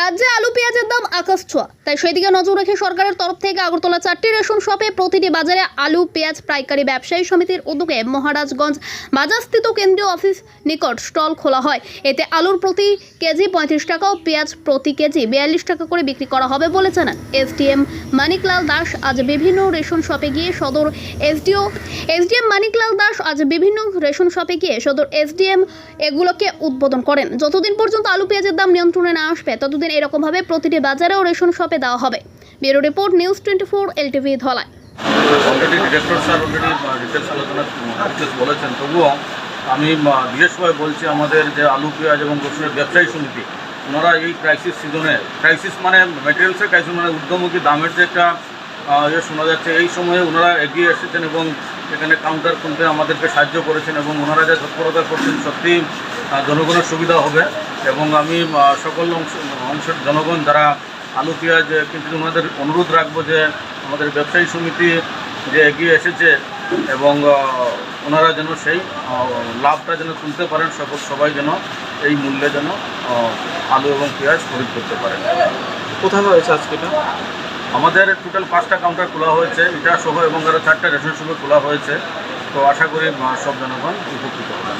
রাজ্যে আলু, পেঁয়াজের দাম আকাশ ছোঁয়া। তাই সেই দিকে নজর রেখে সরকারের তরফ থেকে আগরতলা চারটি রেশন শপে প্রতিটি বাজারে আলু, পেঁয়াজ পাইকারি ব্যবসায়ী সমিতির উদ্যোগে মহারাজগঞ্জ বাজারস্থিত কেন্দ্রীয় অফিস নিকট স্টল খোলা হয়। এতে আলুর প্রতি কেজি পঁয়ত্রিশ টাকা ও পেঁয়াজ প্রতি কেজি বিয়াল্লিশ টাকা করে বিক্রি করা হবে বলে জানান এসডিএম মানিকলাল দাস। আজ বিভিন্ন রেশন শপে গিয়ে সদর এসডিও, এসডিএম মানিকলাল দাস আজ বিভিন্ন রেশন শপে গিয়ে সদর এসডিএম এগুলোকে উদ্বোধন করেন। যতদিন পর্যন্ত আলু, পেঁয়াজের দাম নিয়ন্ত্রণে না আসবে, ততদিন এরকমভাবে প্রতিটি বাজারে ও রেশন শপে দেওয়া হবে। Bureau report news twenty four, LTV আলোচনা বলেছেন। তবুও আমি বিশেষভাবে বলছি, আমাদের যে আলু, পেঁয়াজ এবং রসুনের ব্যবসায়ী সমিতি, ওনারা এই ক্রাইসিস সিজনে ক্রাইসিস মানে মেটেরিয়ালসের ক্রাইসিস মানে ঊর্ধ্বমুখী দামের যে একটা ইয়ে শোনা যাচ্ছে, এই সময়ে ওনারা এগিয়ে এসেছেন এবং এখানে কাউন্টার খুলতে আমাদেরকে সাহায্য করেছেন এবং ওনারা যা তৎপরতা করছেন সত্যি জনগণের সুবিধা হবে। এবং আমি সকল অংশ অংশের জনগণ যারা আলু পেঁয়াজ কিন্তু ওনাদের অনুরোধ রাখব যে আমাদের ব্যবসায়ী সমিতি যে এগিয়ে এসেছে এবং ওনারা যেন সেই লাভটা যেন তুলতে পারেন সকল সবাই যেন এই মূল্যে যেন আলু এবং পেঁয়াজ খরিদ করতে পারেন। কোথায় হয়েছে আজকে এটা? আমাদের টোটাল পাঁচটা কাউন্টার খোলা হয়েছে এটা সহ এবং আরও চারটা রেশন শপে খোলা হয়েছে। তো আশা করি সব জনগণ উপকৃত হবে।